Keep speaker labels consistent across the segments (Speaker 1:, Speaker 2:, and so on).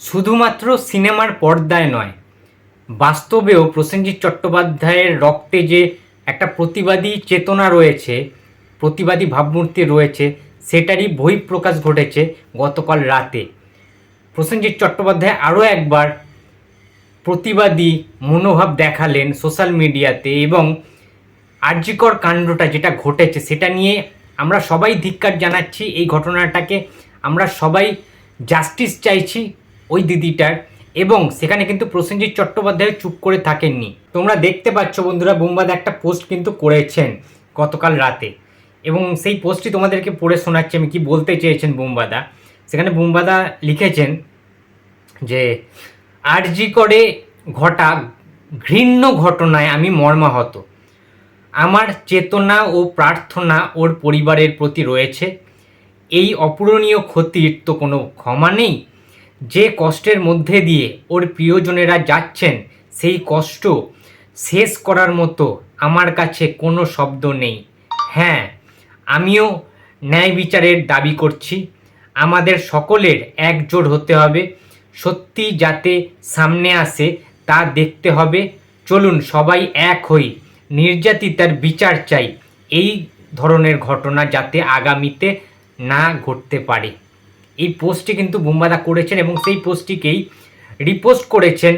Speaker 1: শুধুমাত্র সিনেমার পর্দায় নয়, বাস্তবেও প্রসেনজিৎ চট্টোপাধ্যায়ের রক্তে যে একটা প্রতিবাদী চেতনা রয়েছে, প্রতিবাদী ভাবমূর্তি রয়েছে, সেটারই বহিঃপ্রকাশ ঘটেছে গতকাল রাতে। প্রসেনজিৎ চট্টোপাধ্যায় আরও একবার প্রতিবাদী মনোভাব দেখালেন সোশ্যাল মিডিয়াতে এবং আর্যিকর কাণ্ডটা যেটা ঘটেছে সেটা নিয়ে আমরা সবাই ধিক্কার জানাচ্ছি, এই ঘটনাটাকে আমরা সবাই জাস্টিস চাইছি ওই দিদিটার এবং সেখানে কিন্তু প্রসেনজিৎ চট্টোপাধ্যায় চুপ করে থাকেননি। তোমরা দেখতে পাচ্ছ বন্ধুরা, বুম্বাদ একটা পোস্ট কিন্তু করেছেন গতকাল রাতে এবং সেই পোস্টটি তোমাদেরকে পড়ে শোনাচ্ছি। আমি কি বলতে চেয়েছেন বুম্বাদা? সেখানে বুম্বাদা লিখেছেন যে, আরজি করে ঘটা ঘৃণ্য ঘটনায় আমি মর্মাহত। আমার চেতনা ও প্রার্থনা ওর পরিবারের প্রতি রয়েছে। এই অপূরণীয় ক্ষতির তো কোনো ক্ষমা নেই। যে কষ্টের মধ্যে দিয়ে ওর প্রিয়জনেরা যাচ্ছেন, সেই কষ্ট শেষ করার মতো আমার কাছে কোনো শব্দ নেই। হ্যাঁ আমিও ন্যায় বিচারের দাবি করছি। আমাদের সকলের একজোট হতে হবে। সত্যি যাতে সামনে আসে, তা দেখতে হবে। চলুন সবাই এক হই। নির্যাতিতার বিচার চাই। এই ধরনের ঘটনা যাতে আগামীতে না ঘটতে পারে। এই পোস্টটি কিন্তু বুম্বাদা করেছেন এবং সেই পোস্টটিকেই রিপোস্ট করেছেন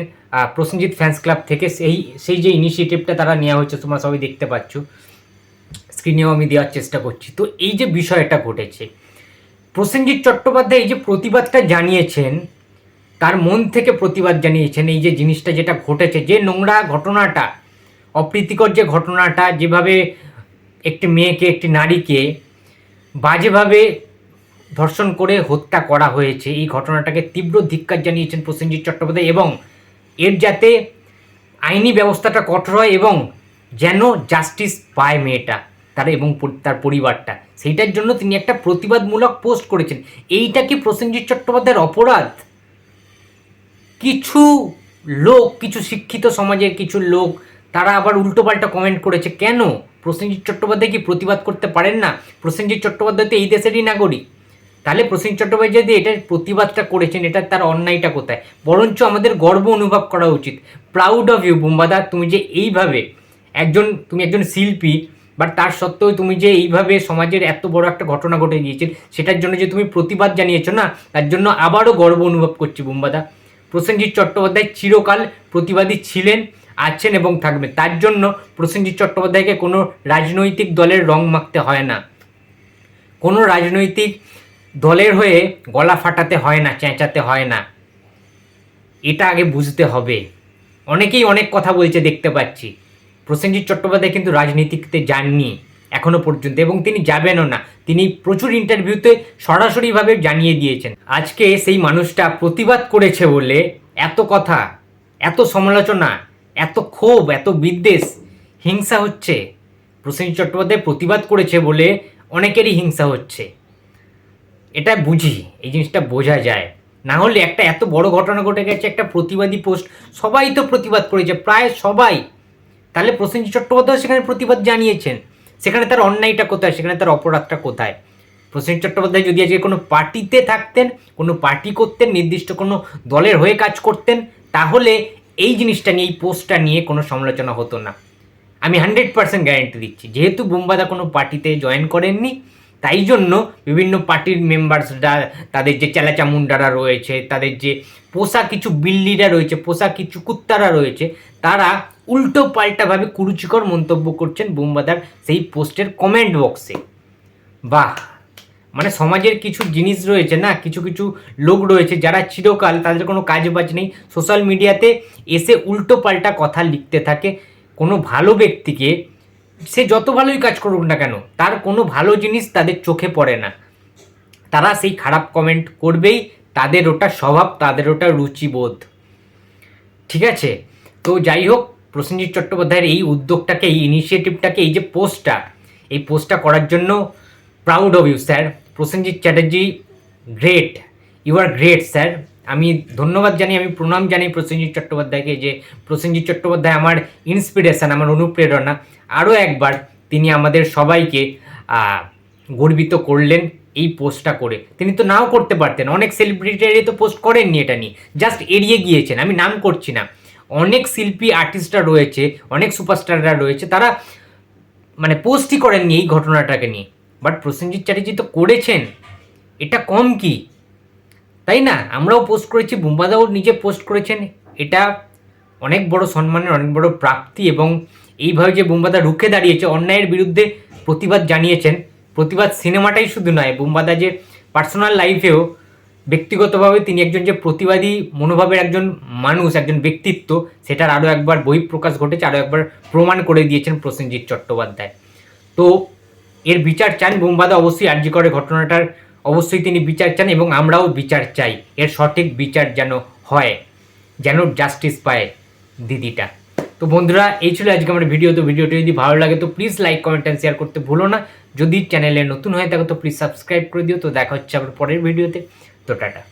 Speaker 1: প্রসেনজিৎ ফ্যান্স ক্লাব থেকে। সেই সেই যে ইনিশিয়েটিভটা তারা নেওয়া হয়েছে, তোমরা সবাই দেখতে পাচ্ছ। স্ক্রিনেও আমি দেওয়ার চেষ্টা করছি। তো এই যে বিষয়টা ঘটেছে, প্রসেনজিৎ চট্টোপাধ্যায় এই যে প্রতিবাদটা জানিয়েছেন, তার মন থেকে প্রতিবাদ জানিয়েছেন, এই যে জিনিসটা যেটা ঘটেছে, যে নোংরা ঘটনাটা, অপ্রীতিকর যে ঘটনাটা, যেভাবে একটি মেয়েকে, একটি নারীকে বাজেভাবে ধর্ষণ করে হত্যা করা হয়েছে। এই ঘটনাটাকে তীব্র ধিক্কার জানিয়েছেন প্রসেনজিৎ চট্টোপাধ্যায় এবং এর যাতে আইনি ব্যবস্থাটা কঠোর হয় এবং যেন জাস্টিস পায় মেয়েটা, তার এবং তার পরিবারটা। সেইটার জন্য তিনি একটা প্রতিবাদমূলক পোস্ট করেছেন। এইটা কি প্রসেনজিৎ চট্টোপাধ্যায়ের অপরাধ? কিছু লোক, কিছু শিক্ষিত সমাজের কিছু লোক, তারা আবার উল্টোপাল্টা কমেন্ট করেছে। কেন? প্রসেনজিৎ চট্টোপাধ্যায় কি প্রতিবাদ করতে পারেন না? প্রসেনজিৎ চট্টোপাধ্যায় তো এই দেশেরই নাগরিক। তাহলে প্রসেন চট্টোপাধ্যায় যদি এটার প্রতিবাদটা করেছেন, এটা তার অন্যায়টা কোথায়? বরঞ্চ আমাদের গর্ব অনুভব করা উচিত। প্রাউড অফ ইউ বুম্বাদা, তুমি যে এইভাবে একজন, তুমি একজন শিল্পী বাট তার সত্ত্বেও তুমি যে এইভাবে সমাজের এত বড় একটা ঘটনা ঘটে গিয়েছে সেটার জন্য যে তুমি প্রতিবাদ জানিয়েছো না, তার জন্য আবারও গর্ব অনুভব করছি বুম্বাদা। প্রসেনজিৎ চট্টোপাধ্যায় চিরকাল প্রতিবাদী ছিলেন, আছেন এবং থাকবেন। তার জন্য প্রসেনজিৎ চট্টোপাধ্যায়কে কোনো রাজনৈতিক দলের রং মাখতে হয় না। কোনো রাজনৈতিক দলের হয়ে গলা ফাটাতে হয় না, চেঁচাতে হয় না। এটা আগে বুঝতে হবে। অনেকেই অনেক কথা বলছে, দেখতে পাচ্ছি। প্রসেনজিৎ চট্টোপাধ্যায় কিন্তু রাজনীতিতে যাননি এখনও পর্যন্ত এবং তিনি যাবেনও না। তিনি প্রচুর ইন্টারভিউতে সরাসরিভাবে জানিয়ে দিয়েছেন। আজকে সেই মানুষটা প্রতিবাদ করেছে বলে এত কথা, এত সমালোচনা, এত ক্ষোভ, এত বিদ্বেষ, হিংসা হচ্ছে। প্রসেনজিৎ চট্টোপাধ্যায় প্রতিবাদ করেছে বলে অনেকেরই হিংসা হচ্ছে। এটা বুঝি, এই জিনিসটা বোঝা যায়। না হলে একটা এত বড় ঘটনা ঘটে গেছে, একটা প্রতিবাদী পোস্ট, সবাই তো প্রতিবাদ করেছে, প্রায় সবাই। তাহলে প্রসেনজিৎ চট্টোপাধ্যায় সেখানে প্রতিবাদ জানিয়েছেন। সেখানে তার অন্যায়টা কোথায়? সেখানে তার অপরাধটা কোথায়? প্রসেনজিৎ চট্টোপাধ্যায় যদি আজকে কোনো পার্টিতে থাকতেন, কোনো পার্টি করতেন, নির্দিষ্ট কোনো দলের হয়ে কাজ করতেন, তাহলে এই জিনিসটা নিয়ে, এই পোস্টটা নিয়ে কোনো সমালোচনা হতো না। আমি হান্ড্রেড পার্সেন্ট গ্যারেন্টি দিচ্ছি। যেহেতু বুম্বাদা কোনো পার্টিতে জয়েন করেননি তাই জন্য বিভিন্ন পার্টির মেম্বার্সরা তাদের যে চেলাচামুন্ডারা রয়েছে, তাদের যে পোষা কিছু বিল্লিরা রয়েছে, পোষা কিছু কুত্তারা রয়েছে, তারা উল্টো পাল্টাভাবে কুরুচিকর মন্তব্য করছেন বুম্বাদার সেই পোস্টের কমেন্ট বক্সে বাহ! মানে সমাজের কিছু জিনিস রয়েছে না, কিছু কিছু লোক রয়েছে যারা চিরকাল তাদের কোনো কাজ বাজ নেই সোশ্যাল মিডিয়াতে এসে উল্টো পাল্টা কথা লিখতে থাকে। কোনো ভালো ব্যক্তিকে সে যত ভালোই কাজ করুক না কেন, তার কোনো ভালো জিনিস তাদের চোখে পড়ে না। তারা সেই খারাপ কমেন্ট করবেই, তাদের ওটা স্বভাব, তাদের ওটা রুচিবোধ। ঠিক আছে? তো যাই হোক, প্রসেনজিৎ চট্টোপাধ্যায়ের এই উদ্যোগটাকে, এই ইনিশিয়েটিভটাকে এই যে পোস্টটা, এই পোস্টটা করার জন্য proud of you sir Prosenjit Chatterjee great you are great sir আমি ধন্যবাদ জানি, আমি প্রণাম জানি প্রসেনজিৎ চট্টোপাধ্যায়কে যে প্রসেনজিৎ চট্টোপাধ্যায় আমার ইন্সপিরেশন আমার অনুপ্রেরণা। আরও একবার তিনি আমাদের সবাইকে গর্বিত করলেন এই পোস্টটা করে। তিনি তো নাও করতে পারতেন, অনেক সেলিব্রিটিরাই তো পোস্ট করেননি এটা নিয়ে। জাস্ট এড়িয়ে গিয়েছেন, আমি নাম করছি না। অনেক শিল্পী আর্টিস্টরা রয়েছে, অনেক সুপারস্টাররা রয়েছে, তারা মানে পোস্টই করেননি এই ঘটনাটাকে নিয়ে। বাট প্রসেনজিৎ চ্যাটার্জি তো করেছেন, এটা কম কি? তাই না? আমরাও পোস্ট করেছি, বুম্বাদাও নিজে পোস্ট করেছেন। এটা অনেক বড় সম্মানের, অনেক বড় প্রাপ্তি এবং এইভাবে যে বুম্বাদা রুখে দাঁড়িয়েছে, অন্যায়ের বিরুদ্ধে প্রতিবাদ জানিয়েছেন। প্রতিবাদ সিনেমাটাই শুধু নয়, বুম্বাদা যে পার্সোনাল লাইফেও ব্যক্তিগতভাবে তিনি একজন যে প্রতিবাদী মনোভাবের একজন মানুষ, একজন ব্যক্তিত্ব, সেটার আরও একবার বহিঃপ্রকাশ ঘটেছে, আরও একবার প্রমাণ করে দিয়েছেন প্রসেনজিৎ চট্টোপাধ্যায়। তো এর বিচার চান বোমবাদা, অবশ্যই আর্জি করে ঘটনাটার অবশ্যই তিনি বিচার চান এবং আমরাও বিচার চাই। এর সঠিক বিচার যেন হয়, যেন জাস্টিস পায় দিদিটা। তো বন্ধুরা, এই ছিল আজকে আমার ভিডিও তো ভিডিওটি যদি ভালো লাগে, তো please like comment and share করতে ভুলো না। যদি চ্যানেলে নতুন হয় তাকে তো প্লিজ সাবস্ক্রাইব করে দিও। তো দেখা হচ্ছে আবার পরের ভিডিওতে তো টাটা।